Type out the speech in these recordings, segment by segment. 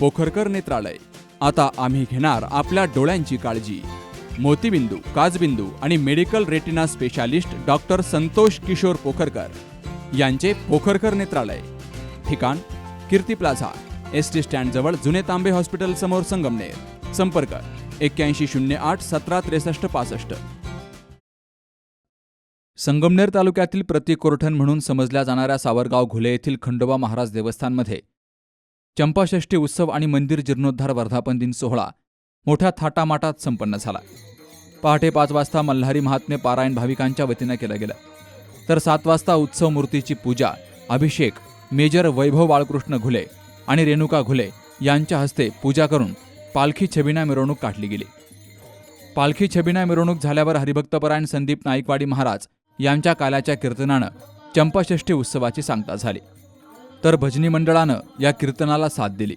पोखरकर नेत्रालय. आता आम्ही घेणार आपल्या डोळ्यांची काळजी. मोतीबिंदू काजबिंदू आणि medical retina specialist doctor Santosh Kishor Pokharkar यांचे पोखरकर नेत्रालय. ठिकाण कीर्ती प्लाझा एस टी स्टँडजवळ जुने तांबे हॉस्पिटल समोर संगमनेर. संपर्क एक्क्याऐंशी शून्य आठ सतरा त्रेसष्ट पासष्ट. संगमनेर तालुक्यातील प्रतिकोरठण म्हणून समजल्या जाणाऱ्या सावरगाव घुले येथील खंडोबा महाराज देवस्थानमध्ये चंपाषष्ठी उत्सव आणि मंदिर जीर्णोद्धार वर्धापन दिन सोहळा मोठ्या थाटामाटात संपन्न झाला. पहाटे पाच वाजता मल्हारी महात्मे पारायण भाविकांच्या वतीनं केलं गेलं. तर सात वाजता उत्सव मूर्तीची पूजा अभिषेक मेजर वैभव बाळकृष्ण घुले आणि रेणुका घुले यांच्या हस्ते पूजा करून पालखी छबिना मिरवणूक काढली गेली. पालखी छबिना मिरवणूक झाल्यावर हरिभक्तपरायण संदीप नाईकवाडी महाराज यांच्या काल्याच्या कीर्तनानं चंपाषष्ठी उत्सवाची सांगता झाली. तर भजनी मंडळानं या कीर्तनाला साथ दिली.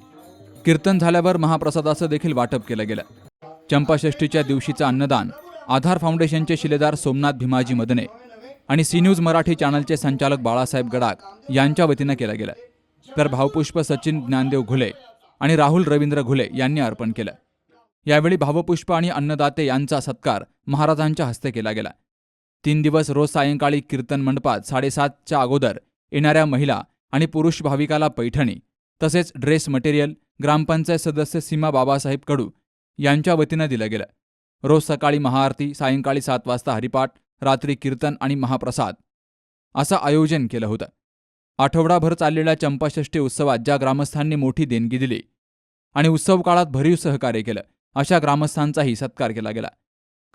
कीर्तन झाल्यावर महाप्रसादाचं देखील वाटप केलं गेलं. चंपाषष्ठीच्या दिवशीचं अन्नदान आधार फाउंडेशनचे शिलेदार सोमनाथ भीमाजी मदने आणि सी न्यूज मराठी चॅनलचे संचालक बाळासाहेब गडाख यांच्या वतीनं केलं गेलं. तर भावपुष्प सचिन ज्ञानदेव घुले आणि राहुल रवींद्र घुले यांनी अर्पण केलं. यावेळी भावपुष्प आणि अन्नदाते यांचा सत्कार महाराजांच्या हस्ते केला गेला. तीन दिवस रोज सायंकाळी कीर्तन मंडपात साडेसातच्या अगोदर येणाऱ्या महिला आणि पुरुष भाविकाला पैठणी तसेच ड्रेस मटेरियल ग्रामपंचायत सदस्य सीमा बाबासाहेब कडू यांच्या वतीनं दिलं गेलं. रोज सकाळी महाआरती सायंकाळी सात वाजता हरिपाठ रात्री कीर्तन आणि महाप्रसाद असं आयोजन केलं होतं. आठवडाभर चाललेल्या चंपाषष्ठी उत्सवात ज्या ग्रामस्थांनी मोठी देणगी दिली आणि उत्सव काळात भरीव सहकार्य केलं अशा ग्रामस्थांचाही सत्कार केला गेला.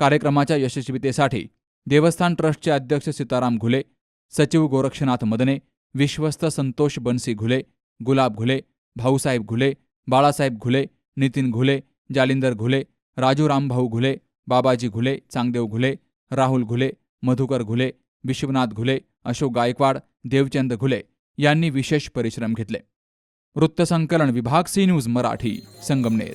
कार्यक्रमाच्या यशस्वीतेसाठी देवस्थान ट्रस्टचे अध्यक्ष सीताराम घुले सचिव गोरक्षनाथ मदने विश्वस्त संतोष बनसी घुले गुलाब घुले भाऊसाहेब घुले बाळासाहेब घुले नितीन घुले जालिंदर घुले राजू रामभाऊ घुले बाबाजी घुले चांगदेव घुले राहुल घुले मधुकर घुले विश्वनाथ घुले अशोक गायकवाड देवचंद घुले यांनी विशेष परिश्रम घेतले. वृत्तसंकलन विभाग सी न्यूज मराठी संगमनेर.